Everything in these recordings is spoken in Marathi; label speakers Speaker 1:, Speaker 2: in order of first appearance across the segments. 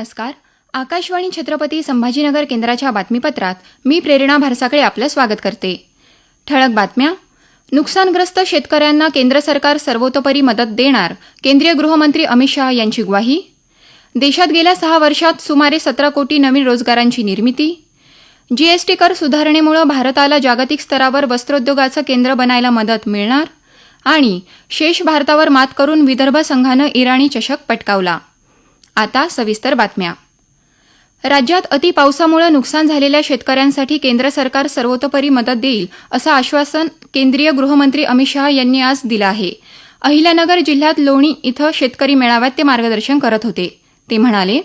Speaker 1: नमस्कार. आकाशवाणी छत्रपती संभाजीनगर केंद्राच्या बातमीपत्रात मी प्रेरणा भारसाकडे आपलं स्वागत करते. ठळक बातम्या. नुकसानग्रस्त शेतकऱ्यांना केंद्र सरकार सर्वतोपरी मदत देणार केंद्रीय गृहमंत्री अमित शहा यांची ग्वाही. देशात गेल्या सहा वर्षात सुमारे सतरा कोटी नवीन रोजगारांची निर्मिती. जीएसटी कर सुधारणेमुळे भारताला जागतिक स्तरावर वस्त्रोद्योगाचं केंद्र बनायला मदत मिळणार आणि शेष भारतावर मात करून विदर्भ संघानं इराणी चषक पटकावला. आता सविस्तर बातम्या. राज्यात अति पावसामुळे नुकसान झालेल्या शेतकऱ्यांसाठी केंद्र सरकार सर्वतोपरी मदत देईल असं आश्वासन केंद्रीय गृहमंत्री अमित शहा यांनी आज दिलं आहे. अहिल्यानगर जिल्ह्यात लोणी इथं शेतकरी मेळाव्यात ते मार्गदर्शन करत होते. ते म्हणाले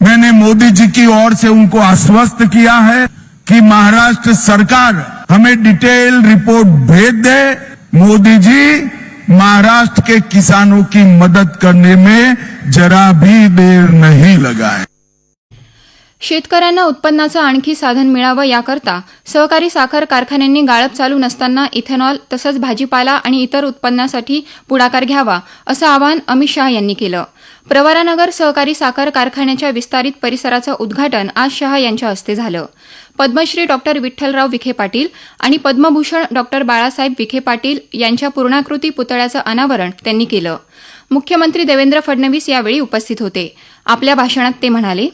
Speaker 2: मैंने मोदी जी की ओर से उनको आश्वस्त किया है कि महाराष्ट्र सरकार हमें डिटेल रिपोर्ट भेज दे। मोदी जी महाराष्ट्र के किसानों की मदद करने में जरा भी देर नहीं लगाए।
Speaker 1: शेतकऱ्यांना उत्पन्नाचं आणखी साधन मिळावं याकरता सहकारी साखर कारखान्यांनी गाळप चालू नसताना इथेनॉल तसंच भाजीपाला आणि इतर उत्पन्नासाठी पुढाकार घ्यावा असं आवाहन अमित शहा यांनी केलं. प्रवरानगर सहकारी साखर कारखान्याच्या विस्तारित परिसराचं उद्घाटन आज शहा यांच्या हस्ते झालं. पद्मश्री डॉक्टर विठ्ठलराव विखे पाटील आणि पद्मभूषण डॉक्टर बाळासाहेब विखे पाटील यांच्या पूर्णाकृती पुतळ्याचं अनावरण त्यांनी केलं. मुख्यमंत्री देवेंद्र फडणवीस यावेळी उपस्थित होते. आपल्या भाषणात ते म्हणाले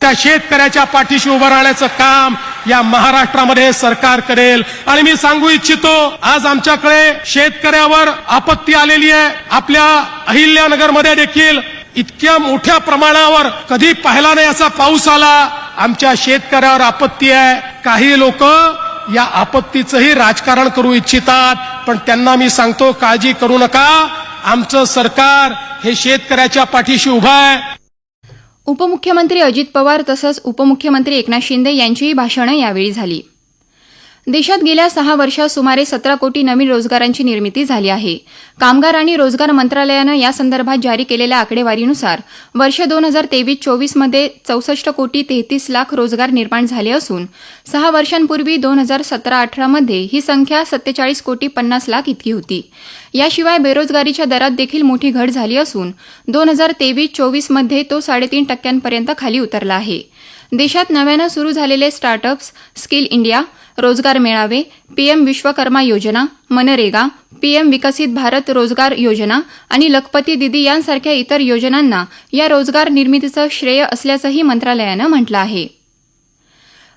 Speaker 3: त्या शेतकऱ्याच्या पाठीशी उभं राहण्याचं काम या महाराष्ट्रामध्ये सरकार करेल. आणि मी सांगू इच्छितो आज आमच्याकडे शेतकऱ्यावर आपत्ती आलेली आहे. आपल्या अहिल्यानगरमध्ये देखील इतक्या मोठ्या प्रमाणावर कधी पाहिला नाही असा पाऊस आला. आमच्या शेतकऱ्यावर आपत्ती आहे. काही लोक या आपत्तीचंही राजकारण करू इच्छितात. पण त्यांना मी सांगतो काळजी करू नका. आमचं सरकार हे शेतकऱ्याच्या पाठीशी उभं आहे.
Speaker 1: उपमुख्यमंत्री अजित पवार तसंच उपमुख्यमंत्री एकनाथ शिंदे यांचीही भाषणं यावेळी झाली. देशात गेल्या सहा वर्षात सुमारे सतरा कोटी नवीन रोजगारांची निर्मिती झाली आहे. कामगार आणि रोजगार मंत्रालयानं यासंदर्भात जारी केलेल्या आकडेवारीनुसार वर्ष दोन हजार तेवीस चोवीसमध्ये चौसष्ट कोटी तेहतीस लाख रोजगार निर्माण झाले असून सहा वर्षांपूर्वी दोन हजार सतरा अठरामध्ये ही संख्या सत्तेचाळीस कोटी पन्नास लाख इतकी होती. याशिवाय बेरोजगारीच्या दरात देखील मोठी घट झाली असून दोन हजार तेवीस चोवीसमध्ये तो साडेतीन टक्क्यांपर्यंत खाली उतरला आहे. देशात नव्यानं सुरू झालेले स्टार्टअप्स स्किल इंडिया रोजगार मेळावे पीएम विश्वकर्मा योजना मनरेगा पीएम विकसित भारत रोजगार योजना आणि लखपती दिदी यांसारख्या इतर योजनांना या रोजगार निर्मितीचं श्रेय असल्याचंही मंत्रालयानं म्हटलं आहे.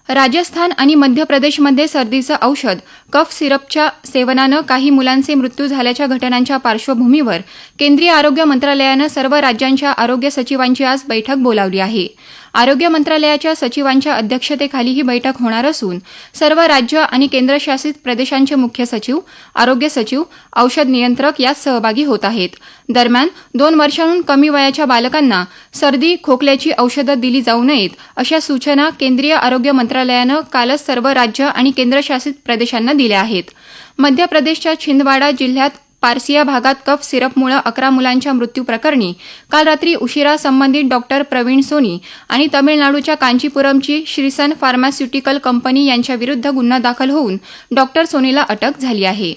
Speaker 1: राजस्थान आणि मध्य प्रदेशमध्ये सर्दीचं औषध कफ सिरपच्या सेवनानं काही मुलांचे मृत्यू झाल्याच्या घटनांच्या पार्श्वभूमीवर केंद्रीय आरोग्य मंत्रालयानं सर्व राज्यांच्या आरोग्य सचिवांची आज बैठक बोलावली आहे. आरोग्य मंत्रालयाच्या सचिवांच्या अध्यक्षतेखाली ही बैठक होणार असून सर्व राज्य आणि केंद्रशासित प्रदेशांचे मुख्य सचिव आरोग्य सचिव औषध नियंत्रक यात सहभागी होत आहेत. दरम्यान दोन वर्षांहून कमी वयाच्या बालकांना सर्दी खोकल्याची औषधं दिली जाऊ नयेत अशा सूचना केंद्रीय आरोग्य मंत्रालयानं कालच सर्व राज्य आणि केंद्रशासित प्रदेशांना दिल्या आहेत. मध्य प्रदेशच्या छिंदवाडा जिल्ह्यात पारसिया भागात कफ सिरपमुळे अकरा मुलांच्या मृत्यूप्रकरणी काल रात्री उशिरा संबंधित डॉक्टर प्रवीण सोनी आणि तमिळनाडूच्या कांचीपुरमची श्रीसन फार्मास्युटिकल कंपनी यांच्याविरुद्ध गुन्हा दाखल होऊन डॉक्टर सोनीला अटक झाली आहे.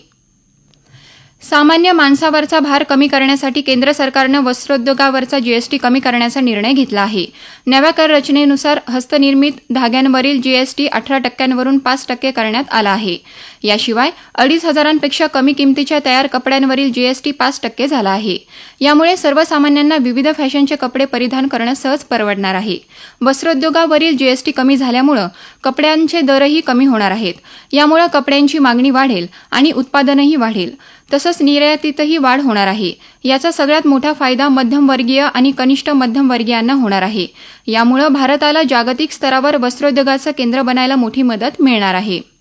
Speaker 1: सामान्य माणसावरचा भार कमी करण्यासाठी केंद्र सरकारनं वस्त्रोद्योगावरचा जीएसटी कमी करण्याचा निर्णय घेतला आहे. नव्या कर रचनेनुसार हस्तनिर्मित धाग्यांवरील जीएसटी अठरा टक्क्यांवरून पाच टक्के करण्यात आला आहे. याशिवाय अडीच हजारांपेक्षा कमी किमतीच्या तयार कपड्यांवरील जीएसटी पाच टक्के झाला आहे. यामुळे सर्वसामान्यांना विविध फॅशनचे कपडे परिधान करणं सहज परवडणार आहे. वस्त्रोद्योगावरील जीएसटी कमी झाल्यामुळं कपड्यांचे दरही कमी होणार आहेत. यामुळे कपड्यांची मागणी वाढेल आणि उत्पादनही वाढेल. तसंच निर्यातीतही वाढ होणार आहे. याचा सगळ्यात मोठा फायदा मध्यमवर्गीय आणि कनिष्ठ मध्यमवर्गीयांना होणार आहे. यामुळे भारताला जागतिक स्तरावर वस्त्रोद्योगाचं केंद्र बनायला मोठी मदत मिळणार आहे.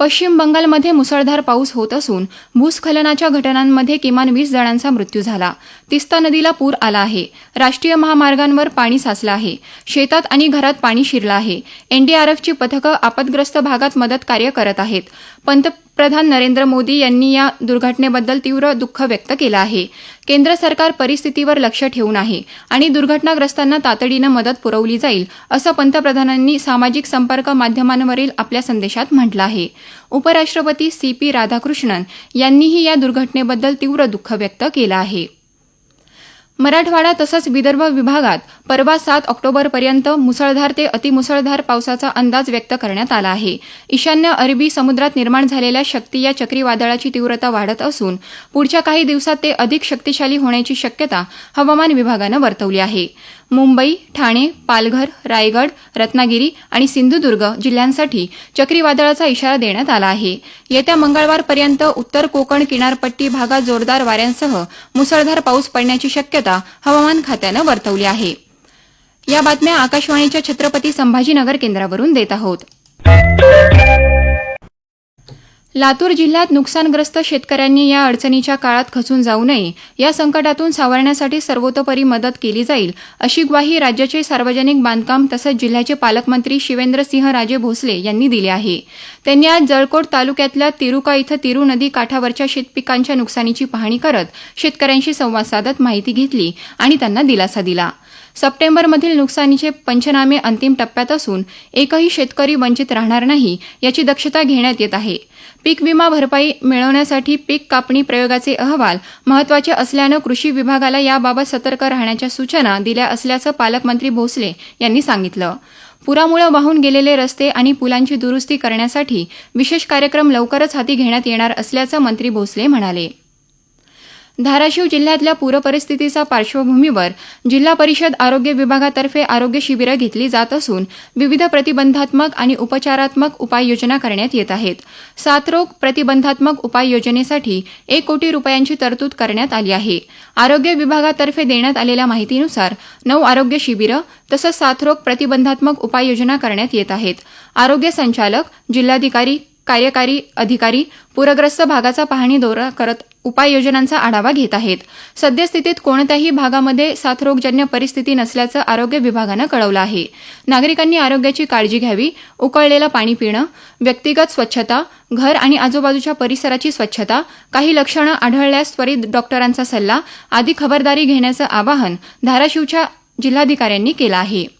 Speaker 1: पश्चिम बंगालमध्ये मुसळधार पाऊस होत असून भूस्खलनाच्या घटनांमध्ये किमान वीस जणांचा मृत्यू झाला. तिस्ता नदीला पूर आला आहे. राष्ट्रीय महामार्गांवर पाणी साचलं आहे. शेतात आणि घरात पाणी शिरलं आहे. एनडीआरएफची पथकं आपदग्रस्त भागात मदत कार्य करत आहेत. पंतप्रधान नरेंद्र मोदी यांनी या दुर्घटनेबद्दल तीव्र दुःख व्यक्त केलं आहे. केंद्र सरकार परिस्थितीवर लक्ष ठेवून आहे आणि दुर्घटनाग्रस्तांना तातडीनं मदत पुरवली जाईल असं पंतप्रधानांनी सामाजिक संपर्क माध्यमांवरील आपल्या संदेशात म्हटलं आहे. उपराष्ट्रपती सी पी राधाकृष्णन यांनीही या दुर्घटनेबद्दल तीव्र दुःख व्यक्त केलं आहे. मराठवाडा तसंच विदर्भ विभागात परवा सात ऑक्टोबरपर्यंत मुसळधार ते अतिमुसळधार पावसाचा अंदाज व्यक्त करण्यात आला आहे. ईशान्य अरबी समुद्रात निर्माण झालेल्या शक्ती या चक्रीवादळाची तीव्रता वाढत असून पुढच्या काही दिवसात ते अधिक शक्तिशाली होण्याची शक्यता हवामान विभागानं वर्तवली आहे. मुंबई ठाणे पालघर रायगड रत्नागिरी आणि सिंधुदुर्ग जिल्ह्यांसाठी चक्रीवादळाचा इशारा देण्यात आला आहे. येत्या मंगळवारपर्यंत उत्तर कोकण किनारपट्टी भागात जोरदार वाऱ्यांसह मुसळधार पाऊस पडण्याची शक्यता हवामान खात्यानं वर्तवली आहे. या बातम्या आकाशवाणीच्या छत्रपती संभाजीनगर केंद्रावरून देत आहोत. लातूर जिल्ह्यात नुकसानग्रस्त शेतकऱ्यांनी या अडचणीच्या काळात खचून जाऊ नये. या संकटातून सावरण्यासाठी सर्वतोपरी मदत केली जाईल अशी ग्वाही राज्याचे सार्वजनिक बांधकाम तसंच जिल्ह्याचे पालकमंत्री शिवेंद्रसिंह राजे भोसले यांनी दिली आहे. त्यांनी आज जळकोट तालुक्यातल्या तिरुका इथं तिरू नदी काठावरच्या शेतपिकांच्या नुकसानीची पाहणी करत शेतकऱ्यांशी संवाद साधत माहिती घेतली आणि त्यांना दिलासा दिला. सप्टेंबरमधील नुकसानीचे पंचनामे अंतिम टप्प्यात असून एकही शेतकरी वंचित राहणार नाही याची दक्षता घेण्यात येत आहे. पीक विमा भरपाई मिळवण्यासाठी पीक कापणी प्रयोगाचे अहवाल महत्त्वाचे असल्यानं कृषी विभागाला याबाबत सतर्क राहण्याच्या सूचना दिल्या असल्याचं पालकमंत्री भोसले यांनी सांगितलं. पुरामुळे वाहून गेलेले रस्ते आणि पुलांची दुरुस्ती करण्यासाठी विशेष कार्यक्रम लवकरच हाती घेण्यात येणार असल्याचं मंत्री भोसले म्हणाले. धाराशिव जिल्ह्यातल्या पूरपरिस्थितीच्या पार्श्वभूमीवर जिल्हा परिषद आरोग्य विभागातर्फे आरोग्य शिबिरं घेतली जात असून विविध प्रतिबंधात्मक आणि उपचारात्मक उपाययोजना करण्यात येत आहेत. साथरोग प्रतिबंधात्मक उपाययोजनेसाठी एक कोटी रुपयांची तरतूद करण्यात आली आहे. आरोग्य विभागातर्फे देण्यात आलेल्या माहितीनुसार नऊ आरोग्य शिबिरं तसंच साथरोग प्रतिबंधात्मक उपाययोजना करण्यात येत आहेत. आरोग्य संचालक जिल्हाधिकारी कार्यकारी अधिकारी पूरग्रस्त भागाचा पाहणी दौरा करत उपाययोजनांचा आढावा घेत आहेत. सद्यस्थितीत कोणत्याही भागामध्ये साथरोगजन्य परिस्थिती नसल्याचं आरोग्य विभागानं कळवलं आहे. नागरिकांनी आरोग्याची काळजी घ्यावी उकळलेलं पाणी पिणं व्यक्तिगत स्वच्छता घर आणि आजूबाजूच्या परिसराची स्वच्छता काही लक्षणं आढळल्यास त्वरित डॉक्टरांचा सल्ला आदी खबरदारी घेण्याचं आवाहन धाराशिवच्या जिल्हाधिकाऱ्यांनी केलं आहे.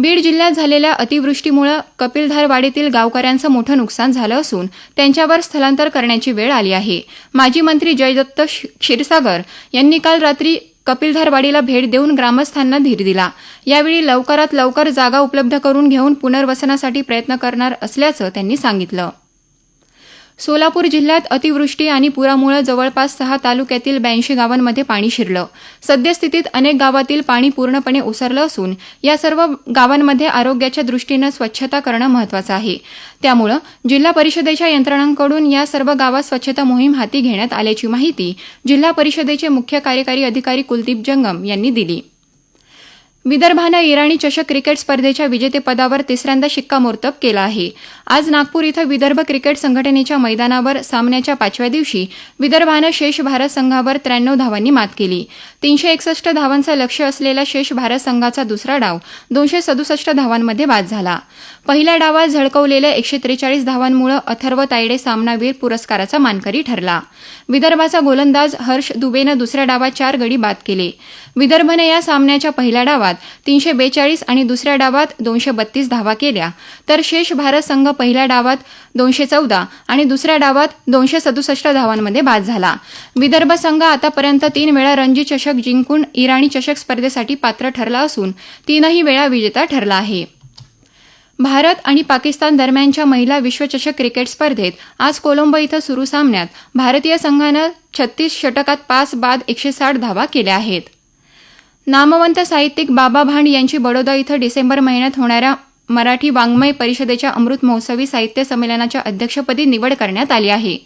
Speaker 1: बीड जिल्ह्यात झालेल्या अतिवृष्टीमुळे कपिलधारवाडीतील गावकऱ्यांचं मोठं नुकसान झालं असून त्यांच्यावर स्थलांतर करण्याची वेळ आली आहे. माजी मंत्री जयदत्त क्षीरसागर यांनी काल रात्री कपिलधारवाडीला भेट देऊन ग्रामस्थांना धीर दिला. यावेळी लवकरात लवकर जागा उपलब्ध करून घेऊन पुनर्वसनासाठी प्रयत्न करणार असल्याचं त्यांनी सांगितलं. सोलापूर जिल्ह्यात अतिवृष्टी आणि पुरामुळे जवळपास सहा तालुक्यातील ब्याऐंशी गावांमध्ये पाणी शिरलं. सद्यस्थितीत अनेक गावातील पाणी पूर्णपणे ओसरलं असून या सर्व गावांमध्ये आरोग्याच्या दृष्टीनं स्वच्छता करणं महत्वाचं आहे. त्यामुळं जिल्हा परिषदेच्या यंत्रणांकडून या सर्व गावात स्वच्छता मोहीम हाती घेण्यात आल्याची माहिती जिल्हा परिषदेचे मुख्य कार्यकारी अधिकारी कुलदीप जंगम यांनी दिली. विदर्भानं इराणी चषक क्रिकेट स्पर्धेच्या विजेतेपदावर तिसऱ्यांदा शिक्कामोर्तब केला आहे. आज नागपूर इथं विदर्भ क्रिकेट संघटनेच्या मैदानावर सामन्याच्या पाचव्या दिवशी विदर्भानं शेष भारत संघावर त्र्याण्णव धावांनी मात केली. तीनशे एकसष्ट धावांचं लक्ष्य असलेला शेष भारत संघाचा दुसरा डाव दोनशे सदुसष्ट धावांमध्ये बाद झाला. पहिल्या डावात झळकवलेल्या एकशे त्रेचाळीस धावांमुळे अथर्व तायडे सामनावीर पुरस्काराचा मानकरी ठरला. विदर्भाचा गोलंदाज हर्ष दुबेनं दुसऱ्या डावात चार गडी बाद केले. विदर्भने या सामन्याच्या पहिल्या डावात तीनशे बेचाळीस आणि दुसऱ्या डावात दोनशे बत्तीस धावा केल्या. तर शेष भारत संघ पहिल्या डावात दोनशे चौदा आणि दुसऱ्या डावात दोनशे सदुसष्ट धावांमध्ये बाद झाला. विदर्भ संघ आतापर्यंत तीन वेळा रणजी चषक जिंकून इराणी चषक स्पर्धेसाठी पात्र ठरला असून तीनही वेळा विजेता ठरला आहे. भारत आणि पाकिस्तान दरम्यानच्या महिला विश्वचषक क्रिकेट स्पर्धेत आज कोलंबो इथं सुरू सामन्यात भारतीय संघानं छत्तीस षटकात पाच बाद एकशे साठ धावा केल्या आहेत. नामवंत साहित्यिक बाबा भांड यांची बडोदा इथं डिसेंबर महिन्यात होणाऱ्या मराठी वाङ्मय परिषदेच्या अमृत महोत्सवी साहित्य संमेलनाच्या अध्यक्षपदी निवड करण्यात आली आहे.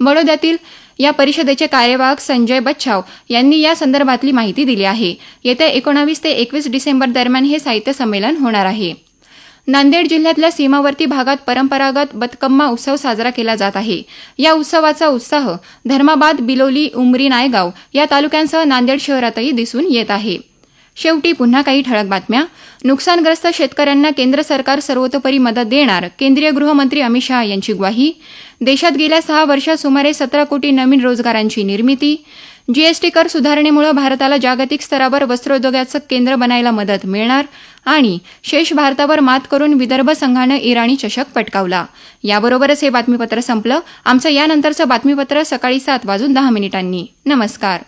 Speaker 1: बडोद्यातील या परिषदेचे कार्यवाहक संजय बच्छाव यांनी या संदर्भातली माहिती दिली आहे. येत्या एकोणावीस ते एकवीस डिसेंबर दरम्यान हे साहित्य संमेलन होणार आहे. नांदेड जिल्ह्यातल्या सीमावर्ती भागात परंपरागत बतकम्मा उत्सव साजरा केला जात आहे. या उत्सवाचा उत्साह धर्माबाद बिलोली उमरी नायगाव या तालुक्यांसह नांदेड शहरातही दिसून येत आहे. शेवटी पुन्हा काही ठळक बातम्या. नुकसानग्रस्त शेतकऱ्यांना केंद्र सरकार सर्वतोपरी मदत देणार केंद्रीय गृहमंत्री अमित शहा यांची ग्वाही. देशात गेल्या सहा वर्षात सुमारे सतरा कोटी नवीन रोजगारांची निर्मिती. जीएसटी कर सुधारणेमुळे भारताला जागतिक स्तरावर वस्त्रोद्योगाचं केंद्र बनायला मदत मिळणार आणि शेष भारतावर मात करून विदर्भ संघानं इराणी चषक पटकावला. याबरोबरच हे बातमीपत्र संपलं. आमचं यानंतरचं बातमीपत्र सकाळी सात वाजून दहा मिनिटांनी. नमस्कार.